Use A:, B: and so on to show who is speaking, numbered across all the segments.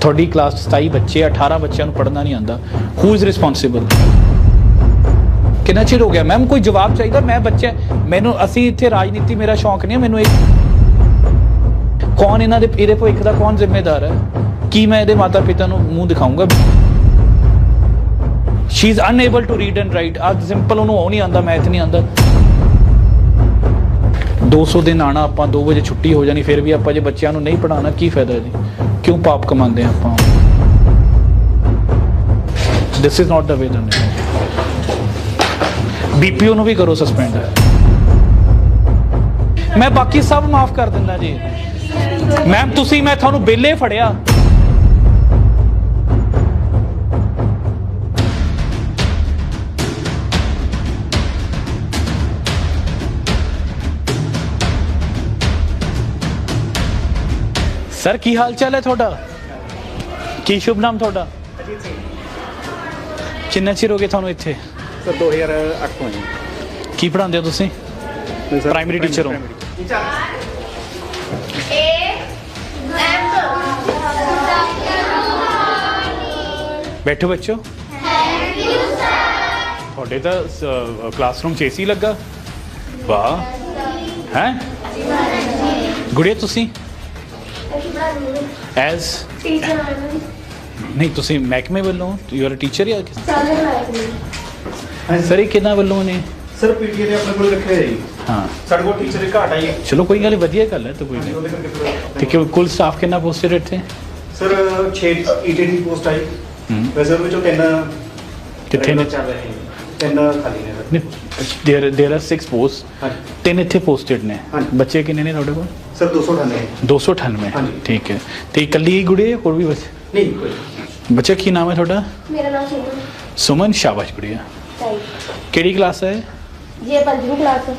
A: ਤੁਹਾਡੀ ਕਲਾਸ 'ਚ 27 ਬੱਚੇ ਆ, 18 ਬੱਚਿਆਂ ਨੂੰ ਪੜ੍ਹਨਾ ਨਹੀਂ ਆਉਂਦਾ। ਹੂ ਇਜ਼ ਰਿਸਪੌਂਸਿਬਲ ਕਿੰਨਾ ਚਿਰ ਹੋ ਗਿਆ? ਮੈਮ ਕੋਈ ਜਵਾਬ ਚਾਹੀਦਾ? ਮੈਂ ਬੱਚਾ ਮੈਨੂੰ ਅਸੀਂ ਇੱਥੇ ਰਾਜਨੀਤੀ ਮੇਰਾ ਸ਼ੌਂਕ ਨਹੀਂ ਹੈ ਮੈਨੂੰ ਇਹ ਕੌਣ ਇਹਨਾਂ ਦੇ ਇਹਦੇ ਭਵਿੱਖ ਦਾ ਕੌਣ ਜ਼ਿੰਮੇਦਾਰ ਹੈ? ਕੀ ਮੈਂ ਇਹਦੇ ਮਾਤਾ ਪਿਤਾ ਨੂੰ ਮੂੰਹ ਦਿਖਾਊਂਗਾ? She is unable to read and write ਅੱਜ ਸਿੰਪਲ ਉਹਨੂੰ ਉਹ ਨਹੀਂ ਆਉਂਦਾ ਮੈਥ ਨਹੀਂ ਆਉਂਦਾ। 200 ਦਿਨ ਆਣਾ ਆਪਾਂ 2 ਵਜੇ ਛੁੱਟੀ ਹੋ ਜਾਣੀ, ਫਿਰ ਵੀ ਆਪਾਂ ਜੇ ਬੱਚਿਆਂ ਨੂੰ ਨਹੀਂ ਪੜਾਉਣਾ ਕੀ ਫਾਇਦਾ ਜੀ? ਕਿਉਂ ਪਾਪ ਕਮਾਉਂਦੇ ਹਾਂ ਆਪਾਂ? This is not the way then BPO ਨੂੰ ਵੀ ਕਰੋ ਸਸਪੈਂਡ ਮੈਂ ਬਾਕੀ ਸਭ ਮਾਫ ਕਰ ਦਿੰਦਾ ਜੀ। ਮੈਮ ਤੁਸੀਂ, ਮੈਂ ਤੁਹਾਨੂੰ ਬੇਲੇ ਫੜਿਆ। ਸਰ ਕੀ ਹਾਲ ਚਾਲ ਹੈ ਤੁਹਾਡਾ? ਕੀ ਸ਼ੁਭ ਨਾਮ ਤੁਹਾਡਾ? ਕਿੰਨਾ ਚਿਰ ਹੋ ਗਿਆ ਤੁਹਾਨੂੰ ਇੱਥੇ?
B: ਸਰ 2008 ਤੋਂ ਜੀ।
A: ਕੀ ਪੜ੍ਹਾਉਂਦੇ ਹੋ ਤੁਸੀਂ?
B: ਸਰ,
A: Primary teacher ਹੋ। ਬੈਠੋ ਬੱਚੋ। ਤੁਹਾਡੇ ਤਾਂ ਕਲਾਸਰੂਮ ਚ ਏਸੀ ਲੱਗਾ। ਵਾਹ। ਹੈ? ਗੁੜੀਆ ਤੁਸੀਂ? ਐਜ਼ ਨਹੀਂ ਤੁਸੀਂ ਮਹਿਕਮੇ ਵੱਲੋਂ ਯੂ ਆਰ ਟੀਚਰ ਜਾਂ ਕਿਸ ਸਰ ਇਹ ਕਿਹਨਾਂ ਵੱਲੋਂ ਨੇ
B: ਸਰ ਪੀਟੀਏ ਦੇ ਆਪਣੇ ਕੋਲ ਰੱਖਿਆ ਜੀ
A: ਹਾਂ
B: ਸਾਡੇ ਕੋਲ ਟੀਚਰ ਦੀ ਘਾਟ ਆਈ ਹੈ
A: ਚਲੋ ਕੋਈ ਗੱਲ ਨਹੀਂ ਵਧੀਆ ਗੱਲ ਹੈ ਤਾਂ ਕੋਈ ਨਹੀਂ
B: ਉਹਦੇ ਕਰਕੇ ਫਿਰ-
A: ਤੇ ਕਿ ਕੁੱਲ ਸਟਾਫ ਕਿੰਨਾ ਪੋਸਟਡ ਇੱਥੇ
B: ਸਰ 6 ਈਟੀ ਦੀ ਪੋਸਟ ਆਈ
A: ਹੂੰ।
B: ਵੈਸੇ ਉਹਦੇ ਵਿੱਚੋਂ ਤਿੰਨ
A: ਕਿੱਥੇ ਨੇ?
B: regular ਚੱਲ ਰਹੇ ਨੇ ਤਿੰਨ ਖਾਲੀ ਨੇ ਸਰ
A: ਦੇਰ ਦੇਰ ਆਰ 6 ਪੋਸਟ
B: ਹਾਂਜੀ
A: ਤਿੰਨ ਇੱਥੇ ਪੋਸਟਡ ਨੇ
B: ਹਾਂਜੀ।
A: ਬੱਚੇ ਕਿੰਨੇ ਨੇ ਤੁਹਾਡੇ ਕੋਲ
B: ਸਰ 298
A: 298
B: ਹਾਂਜੀ।
A: ਠੀਕ ਹੈ। ਤੇ ਇਕੱਲੀ ਹੀ ਗੁੜੀ ਹੈ ਹੋਰ ਵੀ ਬੱਚੇ?
B: ਨਹੀਂ ਕੋਈ
A: ਬੱਚਾ ਕੀ ਨਾਮ ਹੈ ਤੁਹਾਡਾ?
C: ਮੇਰਾ ਨਾਮ ਸੁਮਨ।
A: ਸੁਮਨ ਸ਼ਾਬਾਸ਼ ਗੁੜੀਆ।
C: ਸਾਈ
A: ਕਿਹੜੀ ਕਲਾਸ ਹੈ
C: ਇਹ? ਪੰਜਵੀਂ ਕਲਾਸ ਹੈ।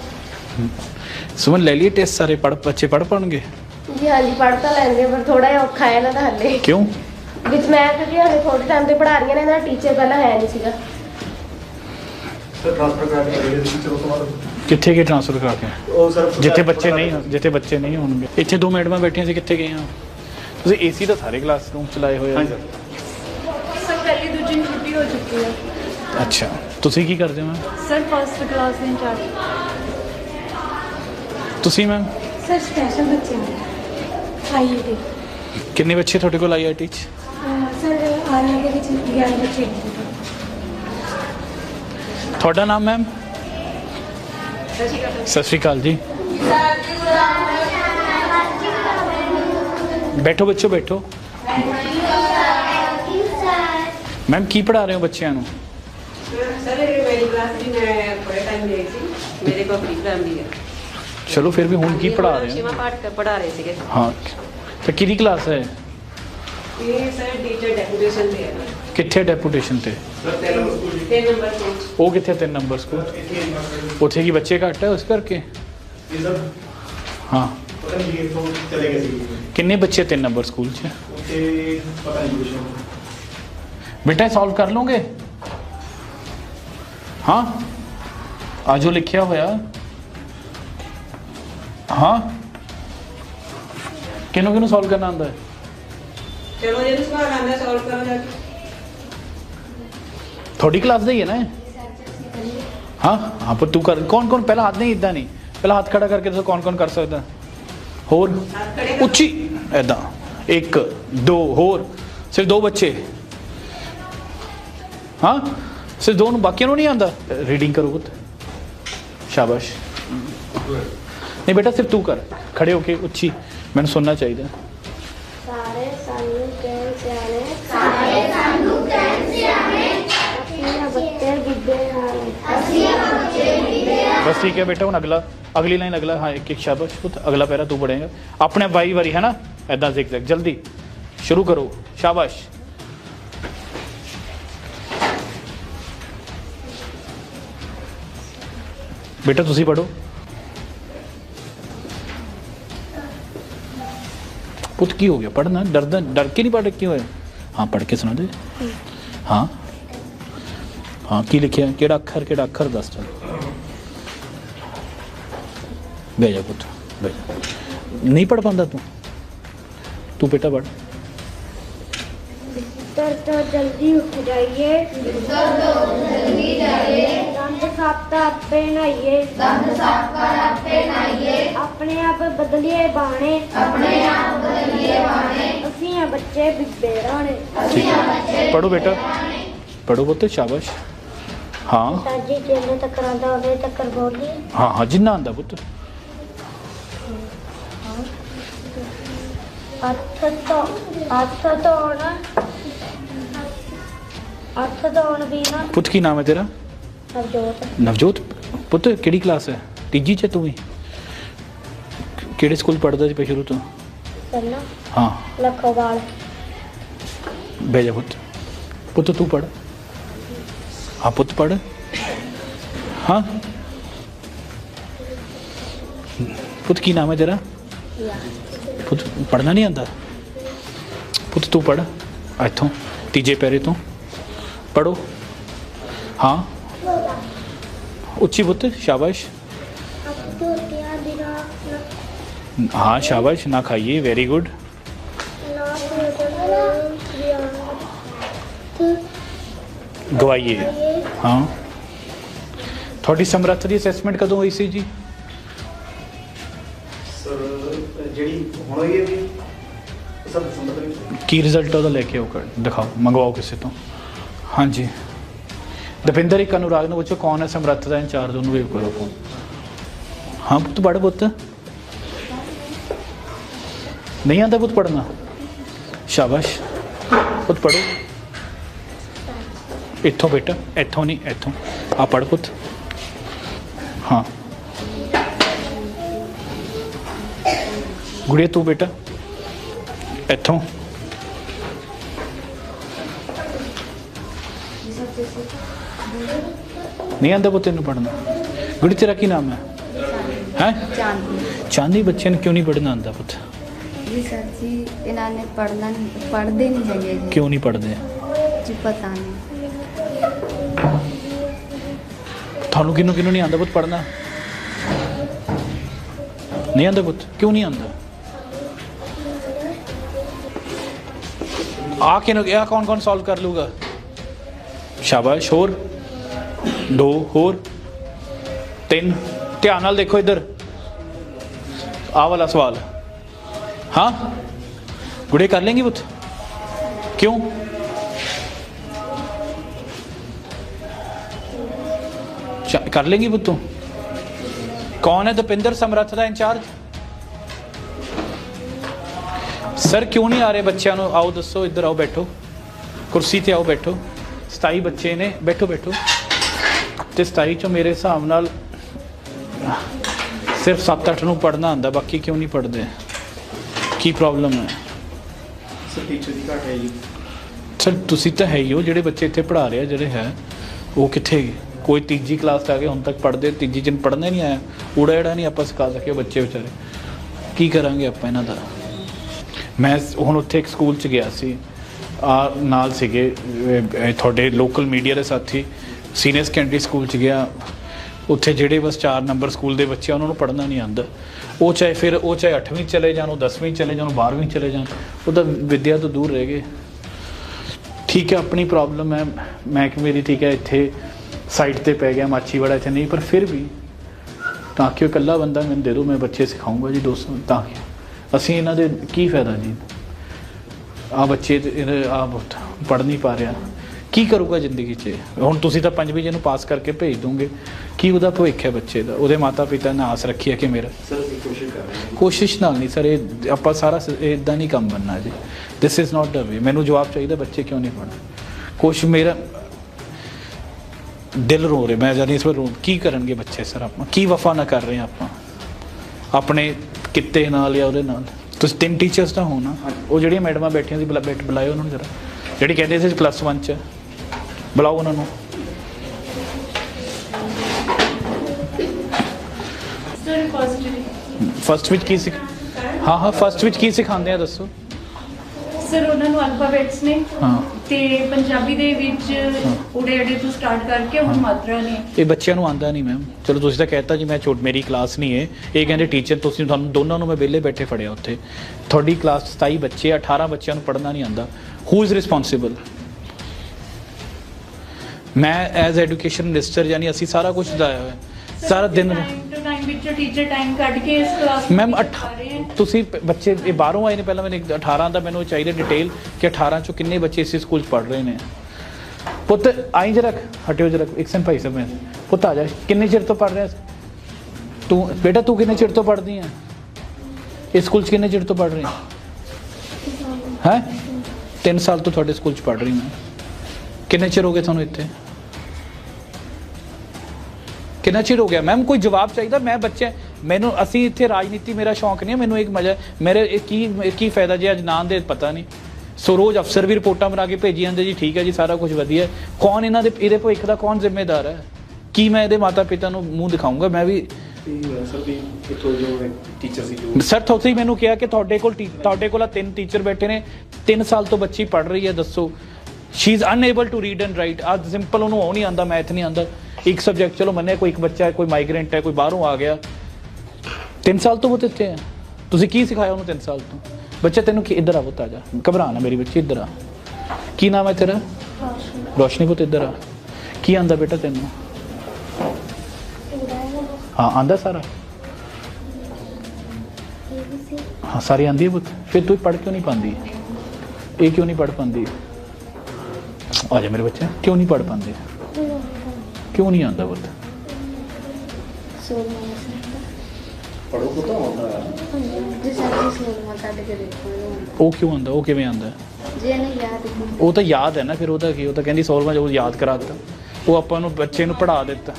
A: ਸੁਮਨ ਲੈ ਲਈ ਟੈਸਟ ਸਾਰੇ ਪੜ ਬੱਚੇ ਪੜ ਪਾਉਣਗੇ?
C: ਜੀ ਹਾਂਜੀ ਪੜ੍ਹ ਤਾਂ ਲੈਂਦੇ ਪਰ ਥੋੜਾ ਜਿਹਾ ਔਖਾ ਹੈ ਇਹਨਾਂ ਦਾ ਹੱਲੇ।
A: ਕਿਉਂ?
C: ਵਿੱਚ ਮੈਂ ਕਿਉਂਕਿ ਹਲੇ ਥੋੜੇ ਟਾਈਮ ਤੇ ਪੜ੍ਹਾ ਰਹੀਆਂ ਨੇ ਇਹਨਾਂ ਦਾ ਟੀਚਰ ਪਹਿਲਾਂ ਹੈ ਨਹੀਂ ਸੀਗਾ।
B: ਸਰ ਟ੍ਰਾਂਸਫਰ ਕਰਾ ਕੇ ਜਿਹੜੇ ਟੀਚਰ ਉਸ ਤੋਂ ਬਾਅਦ
A: ਕਿੱਥੇ ਗਏ ਟ੍ਰਾਂਸਫਰ ਕਰਾ ਕੇ?
B: ਉਹ ਸਰ
A: ਜਿੱਥੇ ਬੱਚੇ ਨਹੀਂ ਜਿੱਥੇ ਬੱਚੇ ਨਹੀਂ ਹੋਣਗੇ। ਇੱਥੇ ਦੋ ਮੈਡਮਾਂ ਬੈਠੀਆਂ ਸੀ ਕਿੱਥੇ ਗਈਆਂ? ਤੁਸੀਂ ਏਸੀ ਤਾਂ ਸਾਰੇ ਕਲਾਸਰੂਮ ਚਲਾਏ ਹੋਏ ਆ।
B: ਹਾਂਜੀ। ਸਰ
D: ਸਰ ਪਹਿਲੀ ਦੂਜੀ ਨੂੰ ਛੁੱਟੀ ਹੋ ਚੁੱਕੀ ਹੈ
A: ਅੱਛਾ। ਤੁਸੀਂ ਕੀ ਕਰਦੇ ਹੋ ਮੈਮ?
D: ਸਰ ਫਸਟ ਕਲਾਸ ਦੇ ਇੰਚਾਰਜ।
A: ਤੁਸੀਂ ਮੈਮ?
D: ਸਰ ਸਪੈਸ਼ਲ ਬੱਚੇ ਨੇ। ਆਈਡੀ
A: ਕਿੰਨੇ ਬੱਚੇ ਤੁਹਾਡੇ ਕੋਲ ਆਈਆਈਟੀ ਚ?
D: ਸਰ ਆਰਮੀ ਦੇ ਵਿੱਚ 11 ਬੱਚੇ ਨੇ।
A: ਤੁਹਾਡਾ ਨਾਮ ਮੈਮ? ਸਤਿ ਸ਼੍ਰੀ ਅਕਾਲ ਜੀ। ਬੈਠੋ ਬੱਚੋ ਬੈਠੋ। ਮੈਮ ਕੀ ਪੜਾ ਰਹੇ ਹੋ ਬੱਚਿਆਂ ਨੂੰ?
E: ਸਰ ਇਹ ਮੇਰੀ ਕਲਾਸ ਦੀ ਮੈਂ ਥੋੜੇ ਟਾਈਮ ਲਈ ਸੀ। ਮੇਰੇ ਕੋਲ ਆਪਣੀ ਫੈਮਿਲੀ ਹੈ।
A: ਚਲੋ ਫਿਰ ਵੀ ਹੁਣ ਕੀ ਪੜਾ ਰਹੇ
E: ਸ਼ਿਵਾ
A: ਹੋ
E: ਪਾਠ ਪੜਾ ਰਹੇ ਸੀਗੇ।
A: ਹਾਂ। ਤਾਂ ਕਿਹਦੀ ਕਲਾਸ ਹੈ?
E: ਇਹ ਸਰ ਟੀਚਰ ਡੈਪੂਟੇਸ਼ਨ ਤੇ ਹੈ।
A: ਕਿੱਥੇ ਡੈਪੂਟੇਸ਼ਨ ਤੇ?
E: ਤੇ ਨੰਬਰ ਕੋਚ
A: ਉਹ ਕਿੱਥੇ ਤਿੰਨ ਨੰਬਰ ਸਕੂਲ ਉੱਥੇ ਕੀ ਬੱਚੇ ਘੱਟ ਹੈ ਉਸ ਕਰਕੇ? ਹਾਂ।
B: ਪਤਾ ਨਹੀਂ ਇਹ ਤੋਂ ਚਲੇ ਗਏ ਸੀ
A: ਕਿੰਨੇ ਬੱਚੇ ਤਿੰਨ ਨੰਬਰ ਸਕੂਲ 'ਚ?
B: ਉੱਥੇ ਪਤਾ ਨਹੀਂ ਕੁਛ
A: ਬੇਟਾ ਸੋਲਵ ਕਰ ਲਓਗੇ? ਹਾਂ। ਆ ਜੋ ਲਿਖਿਆ ਹੋਇਆ। ਹਾਂ। ਕਿਹਨੂੰ ਕਿਹਨੂੰ ਸੋਲਵ ਕਰਨਾ ਆਉਂਦਾ ਹੈ?
E: ਚਲੋ ਜੇ ਸਵਾਲ ਆਂਦਾ ਸੋਲਵ ਕਰੋ ਜਾ ਕੇ।
A: ਤੁਹਾਡੀ ਕਲਾਸ ਦਾ ਹੀ ਹੈ ਨਾ ਇਹ? ਹਾਂ? ਹਾਂ ਪਰ ਤੂੰ ਕਰ ਕੌਣ ਕੌਣ? ਪਹਿਲਾ ਹੱਥ ਨਹੀਂ ਇਦਾਂ ਨਹੀਂ। ਪਹਿਲਾ ਹੱਥ ਖੜਾ ਕਰਕੇ ਦੱਸੋ ਕੌਣ ਕੌਣ ਕਰ ਸਕਦਾ। ਹੋਰ?
E: ਹੱਥ ਖੜੇ ਕਰ।
A: ਉੱਚੀ। ਐਦਾਂ ਇੱਕ ਦੋ ਹੋਰ। ਸਿਰਫ ਦੋ ਬੱਚੇ। ਹਾਂ? ਸਿਰਫ ਦੋ ਨੂੰ ਬਾਕੀਆਂ ਨੂੰ ਨਹੀਂ ਆਉਂਦਾ? ਰੀਡਿੰਗ ਕਰੋ ਪੁੱਤ। ਸ਼ਾਬਾਸ਼। ਨਹੀਂ ਬੇਟਾ ਸਿਰਫ ਤੂੰ ਕਰ। ਖੜੇ ਹੋ ਕੇ ਉੱਚੀ। ਮੈਨੂੰ ਸੁਣਨਾ ਚਾਹੀਦਾ। ठीक है बेटा हूँ अगला अगली लाइन अगला हाँ एक एक शाबाश पुत अगला पैरा तू बढ़ेगा। अपने बाई बारी है ना? ऐदा देख देख जल्दी। शुरू करो। शाबाश। बेटा तुम पढ़ो। पुत की हो गया? पढ़ना? डर डर के नहीं पढ़ क्यों है? हाँ पढ़ के सुना दे। हाँ। हाँ की लिखे केड़ा अखर केड़ा अखर दस चलो। ਬਹਿ ਜਾ ਪੁੱਤ ਬਹਿ ਜਾ। ਨਹੀਂ ਪੜ ਪਾਉਂਦਾ ਤੂੰ? ਤੂੰ ਬੇਟਾ ਪੜ
C: ਬਿਸਤਰ ਤੋਂ ਜਲਦੀ ਉੱਠ ਜਾਈਏ। ਬਿਸਤਰ ਤੋਂ ਜਲਦੀ ਜਾਈਏ। ਦੰਦ ਸਾਫ਼ ਕਰ ਆਪੇ ਨਹਾਈਏ ਦੰਦ ਸਾਫ਼ ਕਰ ਆਪੇ ਨਹਾਈਏ ਆਪਣੇ ਆਪ ਬਦਲੀਏ ਬਾਣੇ। ਆਪਣੇ ਆਪ ਬਦਲੀਏ ਬਾਣੇ। ਅਸੀਂ ਆ ਬੱਚੇ ਬਿੱਬੇ ਰਾਣੇ।
A: ਠੀਕ ਹੈ ਪੜੋ ਬੇਟਾ। ਪੜੋ ਪੁੱਤ ਸ਼ਾਬਾਸ਼। ਹਾਂ।
C: ਸਾਜੀ ਜਿੰਨੇ ਤੱਕਰਾਂ ਦਾ ਉਹਦੇ ਤੱਕਰ ਬੋਲੀ।
A: ਹਾਂ ਹਾਂ ਜਿੰਨਾ ਆਂਦਾ ਪੁੱਤ।
C: ਹੱਥ ਤੋਂ ਹੱਥ ਧੋਣ। ਹੱਥ ਧੋਣ ਵੀ ਨਾ।
A: ਪੁੱਤ ਕੀ ਨਾਮ ਹੈ ਤੇਰਾ?
C: ਹਰਜੋਤ
A: ਨਵਜੋਤ? ਪੁੱਤ ਕਿਹੜੀ ਕਲਾਸ ਹੈ? ਤੀਜੀ ਚ ਹੈ ਤੂੰ ਵੀ? ਕਿਹੜੇ ਸਕੂਲ ਪੜ੍ਹਦਾ ਸੀ ਪਹਿਲਾਂ ਤੋਂ?
C: ਕਰਨਾ
A: ਹਾਂ।
C: ਲਖੋਵਾਲ।
A: ਬਹਿ ਜਾ ਪੁੱਤ। ਪੁੱਤ ਤੂੰ ਪੜ ਹਾਂ ਪੁੱਤ ਪੜ ਹਾਂ। ਪੁੱਤ ਕੀ ਨਾਮ ਹੈ ਤੇਰਾ? ਪੁੱਤ ਪੜਨਾ ਨਹੀਂ ਆਂਦਾ ਪੁੱਤ, ਤੂੰ ਪੜ ਇੱਥੋਂ, ਤੀਜੇ ਪੈਰੇ ਤੋਂ। ਪੜੋ ਹਾਂ। ਉੱਚੀ ਪੁੱਤ, ਸ਼ਾਬਾਸ਼। ਹਾਂ, ਸ਼ਾਬਾਸ਼, ਨਾ ਖਾਈਏ
C: ਵੈਰੀ ਗੁੱਡ
A: ਗਵਾਈਏ। ਹਾਂ। ਤੁਹਾਡੀ ਸਮਰੱਥ ਦੀ ਅਸੈਸਮੈਂਟ ਕਦੋਂ ਹੋਈ ਸੀ ਜੀ?
B: ਜਿਹੜੀ ਹੁਣ ਹੋਈ ਹੈ ਵੀ ਉਹ ਸਭ ਸੰਬੰਧ ਵਿੱਚ
A: ਕੀ ਰਿਜ਼ਲਟ ਉਹਦਾ ਲੈ ਕੇ ਆਓ ਕਰ ਦਿਖਾਓ। ਮੰਗਵਾਓ ਕਿਸੇ ਤੋਂ। ਹਾਂਜੀ। ਦਪਿੰਦਰ ਇੱਕ ਅਨੁਰਾਗ ਨੂੰ ਪੁੱਛੋ ਕੌਣ ਹੈ ਸਮਰੱਥ ਦਾ ਇੰਚਾਰਜ? ਉਹਨੂੰ ਵੇਵ ਕਰੋ ਫੋਨ ਹਾਂ ਪੁੱਤ ਪੜ ਪੁੱਤ। ਨਹੀਂ ਆਂਦਾ ਪੁੱਤ ਪੜਨਾ ਸ਼ਾਬਾਸ਼। ਪੁੱਤ ਪੜੋ ਇੱਥੋਂ ਬੇਟਾ ਇੱਥੋਂ ਨਹੀਂ ਇੱਥੋਂ। ਆ ਪੜ ਪੁੱਤ। ਹਾਂ। ਗੁੜੀਆ ਤੂੰ ਬੇਟਾ। ਇੱਥੋਂ। ਨਹੀਂ ਆਂਦਾ ਪੁੱਤ ਤੈਨੂੰ ਪੜਨਾ ਗੁੜੀ ਤੇਰਾ ਕੀ ਨਾਮ ਹੈ? ਹੈ?
F: ਚਾਂਦੀ।
A: ਚਾਂਦੀ ਬੱਚਿਆਂ ਨੂੰ ਕਿਉਂ ਨਹੀਂ ਪੜਨਾ ਆਂਦਾ ਪੁੱਤ?
F: ਜੀ ਸਰ ਜੀ ਇਹਨਾਂ ਨੇ ਪੜ੍ਹਨਾ ਨਹੀਂ ਪੜ੍ਹਦੇ ਨਹੀਂ ਹੈਗੇ ਜੀ।
A: ਕਿਉਂ ਨਹੀਂ ਪੜਦੇ
F: ਜੀ ਪਤਾ ਨਹੀਂ
A: ਤੁਹਾਨੂੰ ਕਿਹਨੂੰ ਕਿਹਨੂੰ ਨਹੀਂ ਆਂਦਾ ਪੁੱਤ ਪੜਨਾ ਨਹੀਂ ਆਂਦਾ ਪੁੱਤ ਕਿਉਂ ਨਹੀਂ ਆਂਦਾ? ਆ ਕਿਨੂੰ ਇਹ ਕੌਣ ਕੌਣ ਸੋਲਵ ਕਰ ਲੂਗਾ ਸ਼ਾਬਾਸ਼ ਹੋਰ ਦੋ ਹੋਰ ਤਿੰਨ ਧਿਆਨ ਨਾਲ ਦੇਖੋ ਇੱਧਰ ਆ ਵਾਲਾ ਸਵਾਲ ਹਾਂ ਗੁੜੇ ਕਰ ਲੇਂਗੀ ਪੁੱਤ ਕਿਉਂ ਕਰ ਲੇਂਗੀ ਪੁੱਤ ਤੂੰ ਕੌਣ ਹੈ ਦਪਿੰਦਰ ਸਮਰੱਥ ਦਾ ਇੰਚਾਰਜ ਸਰ ਕਿਉਂ ਨਹੀਂ ਆ ਰਹੇ ਬੱਚਿਆਂ ਨੂੰ? ਆਓ ਦੱਸੋ ਇੱਧਰ ਆਓ ਬੈਠੋ। ਕੁਰਸੀ ਤੇ ਆਓ ਬੈਠੋ। 27 ਬੱਚੇ ਨੇ। ਬੈਠੋ ਬੈਠੋ। ਤੇ 27 ਚੋਂ ਮੇਰੇ ਹਿਸਾਬ ਨਾਲ ਸਿਰਫ 7-8 ਨੂੰ ਪੜਨਾ ਆਂਦਾ ਬਾਕੀ ਕਿਉਂ ਨਹੀਂ ਪੜਦੇ ਕੀ ਪ੍ਰੋਬਲਮ ਹੈ?
B: ਸਰ ਟੀਚਰ ਦੀ ਘਾਟ ਹੈ ਜੀ।
A: ਸਰ ਤੁਸੀਂ ਤਾਂ ਹੈ ਹੀ ਹੋ ਜਿਹੜੇ ਬੱਚੇ ਇੱਥੇ ਪੜ੍ਹਾ ਰਹੇ ਆ ਜਿਹੜੇ ਹੈ ਉਹ ਕਿੱਥੇ? ਕੋਈ ਤੀਜੀ ਕਲਾਸ ਤੱਕ ਆ ਕੇ ਹੁਣ ਤੱਕ ਪੜ੍ਹਦੇ ਤੀਜੀ ਚ ਪੜ੍ਹਨਾ ਹੀ ਨਹੀਂ ਆਇਆ। ਊੜਾ ਜਿਹੜਾ ਨਹੀਂ ਆਪਾਂ ਸਿਖਾ ਸਕੇ ਬੱਚੇ ਵਿਚਾਰੇ। ਕੀ ਕਰਾਂਗੇ ਆਪਾਂ ਇਹਨਾਂ ਦਾ? ਮੈਂ ਹੁਣ ਉੱਥੇ ਇੱਕ ਸਕੂਲ ਚ ਗਿਆ ਸੀ। ਆ ਨਾਲ ਸੀਗੇ ਤੁਹਾਡੇ ਲੋਕਲ ਮੀਡੀਆ ਦੇ ਸਾਥੀ ਸੀਨੀਅਰ ਸੈਕੰਡਰੀ ਸਕੂਲ ਚ ਗਿਆ। ਉੱਥੇ ਜਿਹੜੇ ਬਸ 4 ਨੰਬਰ ਸਕੂਲ ਦੇ ਬੱਚੇ ਆ, ਉਹਨਾਂ ਨੂੰ ਪੜ੍ਹਨਾ ਨਹੀਂ ਆਉਂਦਾ। ਉਹ ਚਾਹੇ ਫਿਰ ਉਹ ਚਾਹੇ 8ਵੀਂ ਚਲੇ ਜਾਣ ਉਹ 10ਵੀਂ ਚਲੇ ਜਾਣ ਉਹ 12ਵੀਂ ਚਲੇ ਜਾਣ ਉਹ ਤਾਂ ਵਿੱਦਿਆ ਤੋਂ ਦੂਰ ਰਹਿ ਗਏ। ਠੀਕ ਹੈ ਆਪਣੀ ਪ੍ਰੋਬਲਮ ਹੈ। ਮੈਂ ਕਿ ਮੇਰੀ ਠੀਕ ਹੈ ਇੱਥੇ ਸਾਈਡ ਤੇ ਪੈ ਗਿਆ ਮਾਛੀਵਾੜਾ ਇੱਥੇ ਨਹੀਂ ਪਰ ਫਿਰ ਵੀ ਤਾਂ ਕਿ ਉਹ ਇਕੱਲਾ ਬੰਦਾ ਮੈਨੂੰ ਦੇ ਦਿਓ ਮੈਂ ਬੱਚੇ ਸਿਖਾਊਂਗਾ ਜੀ 200 ਤਾਂ ਕਿ। ਅਸੀਂ ਇਹਨਾਂ ਦੇ ਕੀ ਫਾਇਦਾ ਜੀ? ਆ ਬੱਚੇ ਆ ਪੜ੍ਹ ਨਹੀਂ ਪਾ ਰਿਹਾ। ਕੀ ਕਰੂਗਾ ਜ਼ਿੰਦਗੀ 'ਚ? ਹੁਣ ਤੁਸੀਂ ਤਾਂ ਪੰਜਵੀਂ ਜਿਹਨੂੰ ਪਾਸ ਕਰਕੇ ਭੇਜ ਦੋਗੇ। ਕੀ ਉਹਦਾ ਭਵਿੱਖ ਹੈ ਬੱਚੇ ਦਾ? ਉਹਦੇ ਮਾਤਾ ਪਿਤਾ ਨੇ ਆਸ ਰੱਖੀ ਹੈ ਕਿ ਮੇਰਾ
B: ਸਰ ਅਸੀਂ ਕੋਸ਼ਿਸ਼ ਕਰ ਰਹੇ ਹਾਂ।
A: ਕੋਸ਼ਿਸ਼ ਨਾਲ ਨਹੀਂ ਸਰ ਇਹ ਆਪਾਂ ਸਾਰਾ ਇਦਾਂ ਨਹੀਂ ਕੰਮ ਬਣਨਾ ਜੀ। ਦਿਸ ਇਜ਼ ਨਾਟ ਦ ਵੇ ਮੈਨੂੰ ਜਵਾਬ ਚਾਹੀਦਾ ਬੱਚੇ ਕਿਉਂ ਨਹੀਂ ਪੜ੍ਹਦੇ ਕੁਛ ਮੇਰਾ ਦਿਲ ਰੋ ਰਿਹਾ। ਮੈਂ ਜਾਨੀ ਇਸ ਵਾਰ ਰੋ ਕੀ ਕਰਨਗੇ ਬੱਚੇ ਸਰ ਆਪਾਂ? ਕੀ ਵਫਾ ਨਾ ਕਰ ਰਹੇ ਆਪਾਂ? ਆਪਣੇ ਕਿੱਤੇ ਨਾਲ ਜਾਂ ਉਹਦੇ ਨਾਲ। ਤੁਸੀਂ ਤਿੰਨ ਟੀਚਰਸ ਤਾਂ ਹੋ ਨਾ। ਉਹ ਜਿਹੜੀਆਂ ਮੈਡਮਾਂ ਬੈਠੀਆਂ ਸੀ ਬੁਲਾ ਬੈਠ ਬੁਲਾਇਓ ਉਹਨਾਂ ਨੂੰ ਜਰਾ। ਜਿਹੜੀ ਕਹਿੰਦੇ ਸੀ ਪਲੱਸ 1 ਚ। ਬੁਲਾਓ ਉਹਨਾਂ ਨੂੰ। ਫਸਟ ਵਿੱਚ ਕੀ ਸਿਖ ਹਾਂ ਹਾਂ ਫਸਟ ਵਿੱਚ ਕੀ ਸਿਖਾਉਂਦੇ ਆ ਦੱਸੋ।
D: ਸਰ ਉਹਨਾਂ ਨੂੰ ਅਲਫਾਬੈਟਸ ਨੇ।
A: ਹਾਂ।
D: ਤੇ ਪੰਜਾਬੀ ਦੇ ਵਿੱਚ ਉੜੇ ਅੜੇ ਤੋਂ ਸਟਾਰਟ ਕਰਕੇ ਹੁਣ ਮਾਤਰਾ ਨੇ।
A: ਇਹ ਬੱਚਿਆਂ ਨੂੰ ਆਂਦਾ ਨਹੀਂ ਮੈਮ ਚਲੋ ਤੁਸੀਂ ਤਾਂ ਕਹਿਤਾ ਜੀ ਮੈਂ ਛੋਟ ਮੇਰੀ ਕਲਾਸ ਨਹੀਂ ਹੈ ਇਹ ਕਹਿੰਦੇ ਟੀਚਰ ਤੁਸੀਂ ਤੁਹਾਨੂੰ ਦੋਨਾਂ ਨੂੰ ਮੈਂ ਵਿਹਲੇ ਬੈਠੇ ਫੜਿਆ ਉੱਥੇ। ਤੁਹਾਡੀ ਕਲਾਸ 27 ਬੱਚੇ 18 ਬੱਚਿਆਂ ਨੂੰ ਪੜ੍ਹਨਾ ਨਹੀਂ ਆਂਦਾ ਹੂ ਇਜ਼ ਰਿਸਪੌਂਸਿਬਲ ਮੈਂ ਐਜ਼ ਐਜੂਕੇਸ਼ਨ ਮਿਨਿਸਟਰ ਯਾਨੀ ਅਸੀਂ ਸਾਰਾ ਕੁਝ ਦਾਇਆ ਹੋਇਆ। ਸਾਰਾ ਦਿਨ
D: ਵਿੱਚੋਂ ਟੀਚਰ ਟਾਈਮ ਕੱਢ ਕੇ ਇਸ ਕਲਾਸ
A: ਮੈਮ ਤੁਸੀਂ ਬੱਚੇ ਇਹ ਬਾਹਰੋਂ ਆਏ ਨੇ ਪਹਿਲਾਂ ਮੈਨੂੰ ਇੱਕ 18 ਦਾ ਮੈਨੂੰ ਚਾਹੀਦਾ ਡਿਟੇਲ ਕਿ 18 ਚੋਂ ਕਿੰਨੇ ਬੱਚੇ ਇਸੇ ਸਕੂਲ 'ਚ ਪੜ ਰਹੇ ਨੇ। ਪੁੱਤ ਆਈ ਜਰਾ ਹਟਿਓ ਜਰਾ ਇੱਕ ਸੈਕਿੰਡ ਭਾਈ ਸਾਹਿਬ ਮੈਂ ਪੁੱਤ ਆ ਜਾ ਕਿੰਨੇ ਚਿਰ ਤੋਂ ਪੜ ਰਿਹਾ ਤੂੰ ਬੇਟਾ ਤੂੰ ਕਿੰਨੇ ਚਿਰ ਤੋਂ ਪੜਦੀ ਹੈ ਇਸ ਸਕੂਲ 'ਚ ਕਿੰਨੇ ਚਿਰ ਤੋਂ ਪੜ ਰਹੀ ਹੈ ਹੈ? 3 ਸਾਲ ਤੋਂ ਤੁਹਾਡੇ ਸਕੂਲ 'ਚ ਪੜ ਰਹੀ ਮੈਂ। ਕਿੰਨੇ ਚਿਰ ਹੋ ਗਏ ਤੁਹਾਨੂੰ ਇੱਥੇ? ਕਿੰਨਾ ਚਿਰ ਹੋ ਗਿਆ? ਮੈਮ ਕੋਈ ਜਵਾਬ ਚਾਹੀਦਾ? ਮੈਂ ਬੱਚੇ ਮੈਨੂੰ ਅਸੀਂ ਇੱਥੇ ਰਾਜਨੀਤੀ ਮੇਰਾ ਸ਼ੌਂਕ ਨਹੀਂ ਹੈ। ਮੈਨੂੰ ਇੱਕ ਮਜ਼ਾ ਮੇਰੇ ਕੀ ਕੀ ਫਾਇਦਾ ਜੇ ਅੱਜ ਨਾਂ ਦੇ ਪਤਾ ਨਹੀਂ। ਸੋ ਰੋਜ਼ ਅਫਸਰ ਵੀ ਰਿਪੋਰਟਾਂ ਬਣਾ ਕੇ ਭੇਜੀ ਜਾਂਦੇ ਜੀ। ਠੀਕ ਹੈ ਜੀ ਸਾਰਾ ਕੁਝ ਵਧੀਆ। ਕੌਣ ਇਹਨਾਂ ਦੇ ਇਹਦੇ ਭਵਿੱਖ ਦਾ ਕੌਣ ਜ਼ਿੰਮੇਦਾਰ ਹੈ? ਕੀ ਮੈਂ ਇਹਦੇ ਮਾਤਾ ਪਿਤਾ ਨੂੰ ਮੂੰਹ ਦਿਖਾਊਂਗਾ? ਮੈਂ ਵੀ
B: ਸਰ
A: ਤੁਸੀਂ ਮੈਨੂੰ ਕਿਹਾ ਕਿ ਤੁਹਾਡੇ ਕੋਲ ਤੁਹਾਡੇ ਕੋਲ ਤਿੰਨ ਟੀਚਰ ਬੈਠੇ ਨੇ। 3 ਸਾਲ ਤੋਂ ਬੱਚੀ ਪੜ ਰਹੀ ਹੈ ਦੱਸੋ। She is unable to read and write ਆ ਸਿੰਪਲ ਉਹਨੂੰ ਉਹ ਨਹੀਂ ਆਂਦਾ ਮੈਥ ਨਹੀਂ ਆਂਦਾ ਇੱਕ ਸਬਜੈਕਟ ਚਲੋ ਮੰਨਿਆ ਕੋਈ ਇੱਕ ਬੱਚਾ ਹੈ ਕੋਈ ਮਾਈਗ੍ਰੈਂਟ ਹੈ, ਕੋਈ ਬਾਹਰੋਂ ਆ ਗਿਆ। 3 ਸਾਲ ਤੋਂ ਉਹ ਇੱਥੇ ਹੈ ਤੁਸੀਂ ਕੀ ਸਿਖਾਇਆ ਉਹਨੂੰ 3 ਸਾਲ ਤੋਂ? ਬੱਚਾ ਤੈਨੂੰ ਕਿ, ਇੱਧਰ ਆ ਪੁੱਤ ਆ ਜਾ। ਘਬਰਾ ਨਾ ਮੇਰੀ ਬੱਚੀ, ਇੱਧਰ ਆ। ਕੀ ਨਾਮ ਹੈ ਤੇਰਾ? ਰੋਸ਼ਨੀ ਪੁੱਤ, ਇੱਧਰ ਆ। ਕੀ ਆਂਦਾ ਬੇਟਾ ਤੈਨੂੰ? ਹਾਂ, ਆਂਦਾ ਸਾਰਾ। ਹਾਂ, ਸਾਰੀ ਆਂਦੀ ਹੈ ਪੁੱਤ। ਫਿਰ ਤੂੰ ਪੜ ਕਿਉਂ ਨਹੀਂ ਪਾਉਂਦੀ ਇਹ ਕਿਉਂ ਨਹੀਂ ਪੜ ਪਾਉਂਦੀ ਆ ਜਾ ਮੇਰੇ ਬੱਚੇ, ਕਿਉਂ ਨਹੀਂ ਪੜ ਪਾਉਂਦੇ ਕਿਉਂ ਨਹੀਂ ਆਂਦਾ ਪੁੱਤ?
F: ਸੋਲਮਾ
B: ਪੜੋ ਆਉਂਦਾ
F: ਜੀ ਸੋਲਮਾ ਦੇਖੋ।
A: ਉਹ ਕਿਉਂ ਆਂਦਾ ਉਹ ਕਿਵੇਂ ਆਂਦਾ
F: ਜੇ ਇਹਨੂੰ ਯਾਦ
A: ਉਹ ਤਾਂ ਯਾਦ ਹੈ ਨਾ ਫਿਰ ਉਹਦਾ ਕੀ ਉਹ ਤਾਂ ਕਹਿੰਦੀ ਸੋਲਵਾਂ ਜੋ ਯਾਦ ਕਰਾ ਦਿੱਤਾ। ਉਹ ਆਪਾਂ ਨੂੰ ਬੱਚੇ ਨੂੰ ਪੜਾ ਦਿੱਤਾ।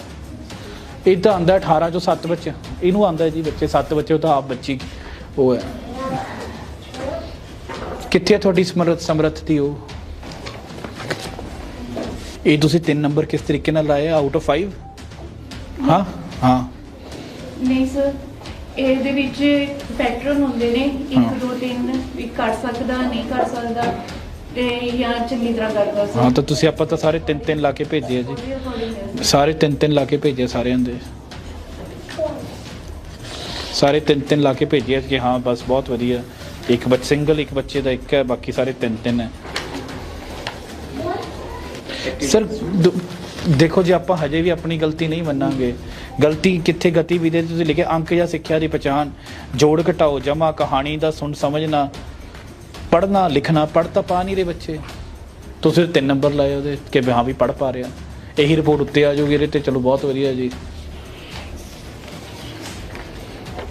A: ਇਹ ਤਾਂ ਆਂਦਾ 18 ਚੋਂ 7 ਬੱਚੇ। ਇਹਨੂੰ ਆਂਦਾ ਜੀ ਬੱਚੇ 7 ਬੱਚੇ ਉਹ ਤਾਂ ਆਪ ਬੱਚੀ ਉਹ ਹੈ। ਕਿੱਥੇ ਤੁਹਾਡੀ ਸਮਰੱਥ ਸਮਰੱਥ ਦੀ ਉਹ? ਇਹ ਤੁਸੀਂ ਤਿੰਨ ਨੰਬਰ ਕਿਸ ਤਰੀਕੇ ਨਾਲ ਲਾਏ ਆਊਟ ਆਫ 5 ਹਾਂ? ਹਾਂ।
D: ਨਹੀਂ ਸਰ ਇਹਦੇ ਵਿੱਚ ਪੈਟਰਨ ਹੁੰਦੇ ਨੇ।
A: ਹਾਂ।
D: 1 2 3 ਇੱਕ ਕਰ ਸਕਦਾ ਨਹੀਂ ਕਰ ਸਕਦਾ ਤੇ ਜਾਂ ਚੰਗੀ ਤਰ੍ਹਾਂ ਕਰਦਾ ਸਰ।
A: ਹਾਂ ਤਾਂ ਤੁਸੀਂ ਆਪਾਂ ਤਾਂ ਸਾਰੇ ਤਿੰਨ ਤਿੰਨ ਲਾ ਕੇ ਭੇਜੇ ਆ ਜੀ। ਸਾਰੇ ਤਿੰਨ ਤਿੰਨ ਲਾ ਕੇ ਭੇਜੇ ਸਾਰਿਆਂ ਦੇ। ਸਾਰੇ ਤਿੰਨ ਤਿੰਨ ਲਾ ਕੇ ਭੇਜੇ ਕਿ ਹਾਂ ਬਸ ਬਹੁਤ ਵਧੀਆ। ਇੱਕ ਬੱਚ ਸਿੰਗਲ ਇੱਕ ਬੱਚੇ ਦਾ ਇੱਕ ਹੈ ਬਾਕੀ ਸਾਰੇ ਤਿੰਨ ਤਿੰਨ ਹੈ। ਸਰ, ਦ- ਦੇਖੋ ਜੀ, ਆਪਾਂ ਹਜੇ ਵੀ ਆਪਣੀ ਗਲਤੀ ਨਹੀਂ ਮੰਨਾਂਗੇ। ਗਲਤੀ ਕਿੱਥੇ ਗਤੀਵਿਧੀ ਤੁਸੀਂ ਲਿਖੇ ਅੰਕ ਜਾਂ ਸਿੱਖਿਆ ਦੀ ਪਛਾਣ। ਜੋੜ ਘਟਾਓ ਜਮਾ ਕਹਾਣੀ ਦਾ ਸੁਣ ਸਮਝਣਾ, ਪੜ੍ਹਨਾ, ਲਿਖਣਾ, ਪੜ੍ਹ ਤਾਂ ਪਾ ਨਹੀਂ ਰਹੇ ਬੱਚੇ। ਤੁਸੀਂ ਤਿੰਨ ਨੰਬਰ ਲਾਏ ਉਹਦੇ, ਕਿ ਵੀ ਹਾਂ ਵੀ ਪੜ੍ਹ ਪਾ ਰਿਹਾ। ਇਹੀ ਰਿਪੋਰਟ ਉੱਤੇ ਆ ਜਾਊਗੀ ਇਹਦੇ ਤੇ, ਚਲੋ ਬਹੁਤ ਵਧੀਆ ਜੀ।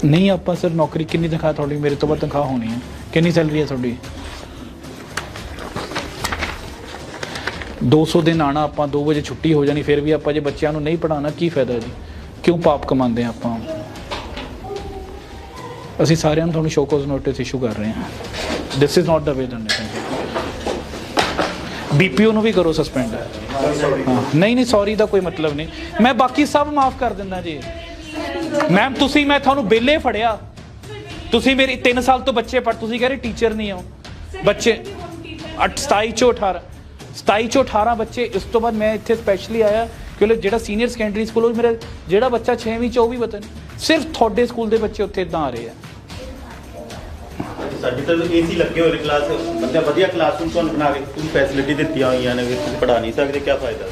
A: ਨਹੀਂ, ਆਪਾਂ ਸਰ, ਨੌਕਰੀ ਕਿੰਨੀ ਤਨਖਾਹ, ਤੁਹਾਡੀ? ਮੇਰੇ ਤੋਂ ਵੱਧ ਤਨਖਾਹ ਹੋਣੀ ਹੈ। ਕਿੰਨੀ ਸੈਲਰੀ ਹੈ ਤੁਹਾਡੀ? 200 ਦਿਨ ਆਣਾ ਆਪਾਂ 2 ਵਜੇ ਛੁੱਟੀ ਹੋ ਜਾਣੀ, ਫਿਰ ਵੀ ਆਪਾਂ ਜੇ ਬੱਚਿਆਂ ਨੂੰ ਨਹੀਂ ਪੜਾਉਣਾ ਕੀ ਫਾਇਦਾ ਜੀ? ਕਿਉਂ ਪਾਪ ਕਮਾਉਂਦੇ ਹਾਂ ਆਪਾਂ? ਅਸੀਂ ਸਾਰਿਆਂ ਨੂੰ ਤੁਹਾਨੂੰ ਸ਼ੋਕੋਜ਼ ਨੋਟਿਸ ਇਸ਼ੂ ਕਰ ਰਹੇ ਹਾਂ। This is not the way then BPO ਨੂੰ ਵੀ ਕਰੋ ਸਸਪੈਂਡ ਨਹੀਂ ਨਹੀਂ ਸੌਰੀ ਦਾ ਕੋਈ ਮਤਲਬ ਨਹੀਂ। ਮੈਂ ਬਾਕੀ ਸਭ ਮਾਫ ਕਰ ਦਿੰਦਾ ਜੀ। ਮੈਮ ਤੁਸੀਂ, ਮੈਂ ਤੁਹਾਨੂੰ ਬੇਲੇ ਫੜਿਆ। ਤੁਸੀਂ ਮੇਰੀ 3 ਸਾਲ ਤੋਂ ਬੱਚੇ ਪੜ ਤੁਸੀਂ ਕਹਿ ਰਹੇ ਟੀਚਰ ਨਹੀਂ ਹੋ। ਬੱਚੇ 27 ਚੋਂ 18 27 ਚੋਂ 18 ਬੱਚੇ ਇਸ ਤੋਂ ਬਾਅਦ ਮੈਂ ਇੱਥੇ ਸਪੈਸ਼ਲੀ ਆਇਆ ਕਿਉਂਕਿ ਜਿਹੜਾ ਸੀਨੀਅਰ ਸੈਕੰਡਰੀ ਸਕੂਲ ਉਹ ਮੇਰਾ ਜਿਹੜਾ ਬੱਚਾ 6ਵੀਂ ਚ, ਉਹ ਵੀ ਪਤਾ ਸਿਰਫ ਤੁਹਾਡੇ ਸਕੂਲ ਦੇ ਬੱਚੇ ਉੱਥੇ ਇਦਾਂ ਆ ਰਹੇ ਆ।
G: ਸਾਡੇ ਤਾਂ ਏਸੀ ਲੱਗੇ ਹੋਏ ਨੇ ਕਲਾਸ ਬੰਦੇ ਵਧੀਆ ਕਲਾਸਰੂਮ ਤੁਹਾਨੂੰ ਬਣਾ ਕੇ ਪੂਰੀ ਫੈਸਿਲਿਟੀ ਦਿੱਤੀਆਂ ਹੋਈਆਂ ਨੇ, ਵੀ ਤੁਸੀਂ ਪੜਾ ਨਹੀਂ ਸਕਦੇ ਕੀ ਫਾਇਦਾ?